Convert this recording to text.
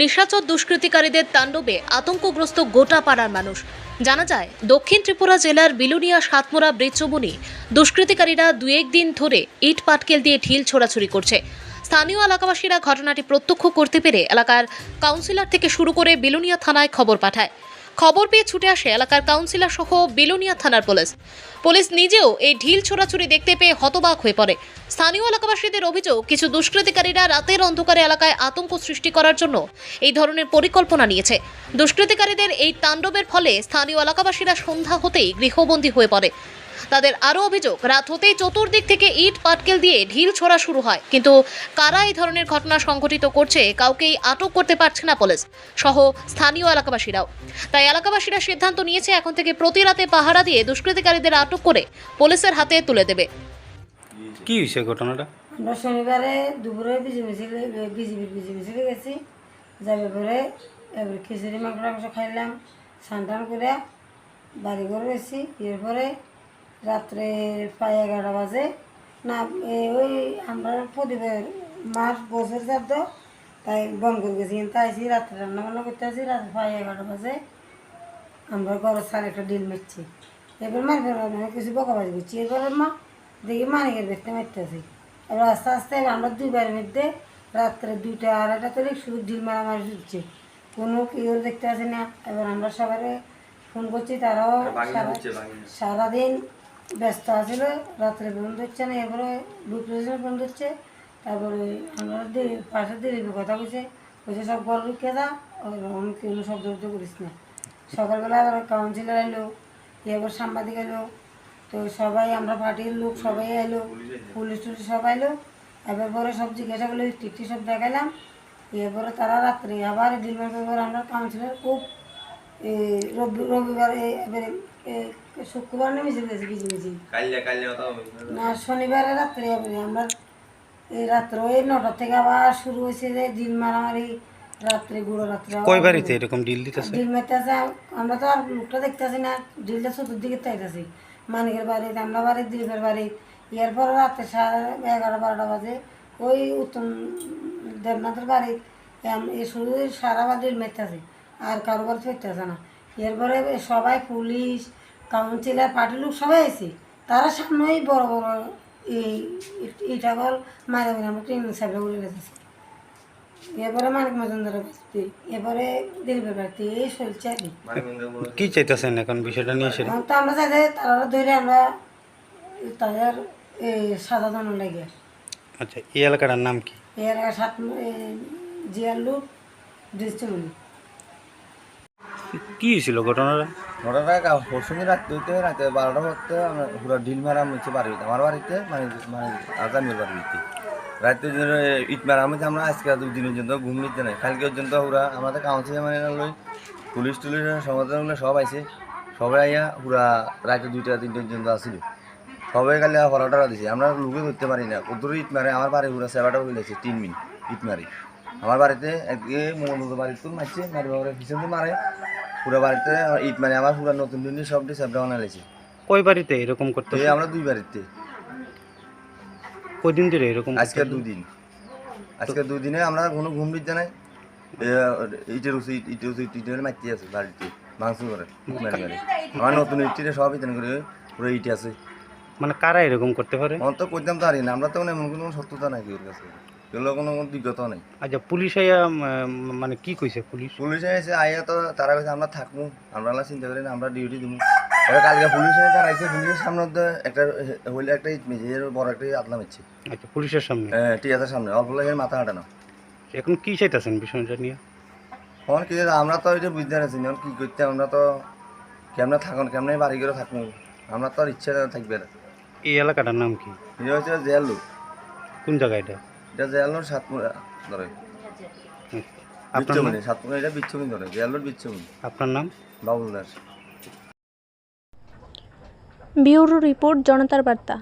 নিশাচর দুষ্কৃতিকারীদের তাণ্ডবে আতঙ্কগ্রস্ত গোটা পাড়ার মানুষ। জানা যায়, দক্ষিণ ত্রিপুরা জেলার বিলুনিয়া সাতমোড়া ব্রিজচবনি দুষ্কৃতিকারীরা দু একদিন ধরে ইট পাটকেল দিয়ে ঢিল ছোড়াছুরি করছে। স্থানীয় এলাকাবাসীরা ঘটনাটি প্রত্যক্ষ করতে পেরে এলাকার কাউন্সিলর থেকে শুরু করে বিলুনিয়া থানায় খবর পাঠায়। খবর পেয়ে ছুটে আসে এলাকার কাউন্সিলর সহ বিলুনিয়া থানার পুলিশ। পুলিশ নিজেও এই ঢিল ছোড়াছুড়ি দেখতে পেয়ে হতবাক হয়ে পড়ে। স্থানীয় এলাকাবাসীদের অভিযোগ, কিছু দুষ্কৃতিকারীরা রাতের অন্ধকারে এলাকায় আতঙ্ক সৃষ্টি করার জন্য এই ধরনের পরিকল্পনা নিয়েছে। দুষ্কৃতিকারীদের এই তাণ্ডবের ফলে স্থানীয় এলাকাবাসীরা সন্ধ্যা হতেই গৃহবন্দী হয়ে পড়ে। তাদের আরও অভিযোগ রাত হতেই চতুর্দিক থেকে ইট পাটকেল দিয়ে ঢিল ছোড়া শুরু হয়। কিন্তু কারা এই ধরনের ঘটনা সংঘটিত করছে কাউকেই আটক করতে পারছে না পুলিশ সহ স্থানীয় এলাকাবাসীরাও। তাই এলাকাবাসীরা সিদ্ধান্ত নিয়েছে এখন থেকে প্রতি রাতে পাহারা দিয়ে দুষ্কৃতিকারীদের আটক করে পুলিশের হাতে তুলে দেবে। কি হয়েছে ঘটনাটা? আমরা শনিবারে দুপুরে বিজি মিছিলে বিজিবির বিজি মিছিলে গেছি। যাবে পরে এবার খিচুড়ি মাংস মাংস খাইলাম সান্টান করে বাড়ি করে গেছি এরপরে রাত্রে প্রায় এগারোটা বাজে। না ওই আমরা প্রদীপের মাস বছর যাত তাই বন্ধ করে গেছি। কিন্তু আইসি রাত্রে রান্না বান্না করতে আসি রাত্রে প্রায় এগারোটা বাজে। আমরা ঘরের সার একটা ডিল মারছি এবার মারবে না কিছু বকাবাজি করছি। এরপরে মা দেখি মানিকের দেখতে মারতেছি এবার আস্তে আস্তে আমরা দুইবার মধ্যে রাত্রে দুইটা আড়াইটা তৈরি শুধু ডিল মারামারি চলছে। কোনো কেউ দেখতে আসে না। এবার আমরা সবাই ফোন করছি তারাও সারা- সারাদিন ব্যস্ত আছিল রাত্রে বন্ধ হচ্ছে না, এরপরে দুপুরে বন্ধ হচ্ছে তারপরে আমরা পাশে দেরি কথা কইছে কইছে, সব ঘর রুখে যা ওরকম কেউ শব্দ উদ্যোগ করিস না। সকালবেলা আবার কাউন্সিলর এলো এবার সাংবাদিক এলো তো সবাই আমরা পার্টির লোক সবাই এলো পুলিশ টুলিশ সবাই এলো এবার পরে সব জিজ্ঞাসা করল টিকটি সব দেখালাম এরপরে তারা রাত্রে আবার ডিলমার আমরা কাউন্সিলর খুব রবিবার এবারে এ, শুক্রবার নেমেছিল গেছি কিছু কিছু না শনিবারে রাত্রে এবারে আমরা এই রাত্রে ওই নটা থেকে আবার শুরু হয়েছে যে দিন মারামারি রাত্রে গুঁড়ো রাত্রে কয় বাড়িতে এরকম ডিল দিতেছে? ডিল মেতেছে আমরা তো আর লোকটা দেখতেছি না ডিলটা চতুর্দিকে তাইতেছি মানিকের বাড়িতে আমরা বাড়ি দিলীপের বাড়ি এরপর রাতে সাড়ে এগারো বারোটা বাজে ওই উত্তম দেবনাথের বাড়ি শুধু সারা বার ডিল মেতেছে আর কারও বাড়ি ফেরতেছে না। এরপরে সবাই পুলিশ কাউন্সিলর পার্টির লোক সবাই এসে তারা সামনেই বড় বড় এই ইটা বল মারা মারা আমরা ট্রেন সাইডে উড়ে গেছে। এরপরে মানিক মজুমদার বাড়িতে এরপরে দিলীপের বাড়িতে এই চলছে আর কি চাইতেছেন এখন বিষয়টা নিয়ে এসে তো আমরা চাইতে তারা ধরে আমরা তাদের এই সাদা দানো লাগে আচ্ছা এই এলাকাটার নাম কি? এই এলাকায় সাত জিয়ার লোক দৃষ্টিমণি কি হয়েছিল ঘটনাটা? ঘটনাটা পরশুদিন রাত্রে হইতে রাতে বারোটা হতে পুরো ঢিল মারা হচ্ছে বাড়িতে আমার বাড়িতে মানে মানে আজামির বাড়িতে রাত্রে দিনে ইট মারা হচ্ছে আমরা আজকে দিনের জন্য ঘুম নিতে নাই। কালকে পর্যন্ত পুরা আমাদের কাউন্সিলে মানে লই, পুলিশ টুলিশ সমাধান সব আইছে। সবাই আইয়া পুরা রাতে দুইটা তিনটে পর্যন্ত আসছিল সবাই কালে হরাটা দিছে। আমরা লুকে ধরতে পারি না। কত ইট মারে, আমার বাড়ি পুরা সেবাটা হইলেছে তিন মিনিট ইট মারি আমার বাড়িতে একদিকে মোহাম্মদ বাড়িতে মারছে মারি বাবার পিছন মারে। পুরো বাড়িতে ইট মানে আমার পুরো নতুন নতুন সব ডিসাবটা বানাইছে কয় বাড়িতে এরকম করতে এই আমরা দুই বাড়িতে। কয়দিন ধরে এরকম আজকে দুদিন। আজকে দুই দিনে আমরা কোনো ঘুম দিতে নাই। ইটের উচিত ইটের উচিত ইটের মাটি আছে বাড়িতে মাংস করে ইট মারি মারি আমার নতুন ইটের সব ইটেন করে পুরো ইট আছে। মানে কারা এরকম করতে পারে? আমার তো করতাম তো না আমরা তো মানে এমন কোনো সত্যতা নাই ওর কাছে। এগুলো কোনো কোনো বিজ্ঞতা নেই। আচ্ছা পুলিশ আইয়া মানে কি কইছে পুলিশ? পুলিশ এসে আইয়া তো তারা আমরা থাকব আমরা না চিন্তা করি না আমরা ডিউটি দিব এবার কালকে পুলিশ এসে তারা আইসে পুলিশের সামনে তো একটা হইলে একটা ইট মেঝে এর বড় একটা আচ্ছা পুলিশের সামনে? হ্যাঁ সামনে অল্প লাগে মাথা হাঁটানো। এখন কি চাইতেছেন বিষয়টা নিয়ে? এখন কি আমরা তো এটা বুঝতে পারছি কি করতে আমরা তো কেমনে থাকুন কেমনে বাড়ি করে থাকব আমরা তো আর ইচ্ছা থাকবে না। এই এলাকাটার নাম কি? এটা হচ্ছে জেল। কোন জায়গা এটা? এটা জেল লোক সাতমুড়া ধরে। আপনার সাতমুড়া এটা বিচ্ছমনি ধরে জেল লোক বিচ্ছমনি। আপনার নাম? বাবুল দাস। ব্যুরো রিপোর্ট জনতার বার্তা।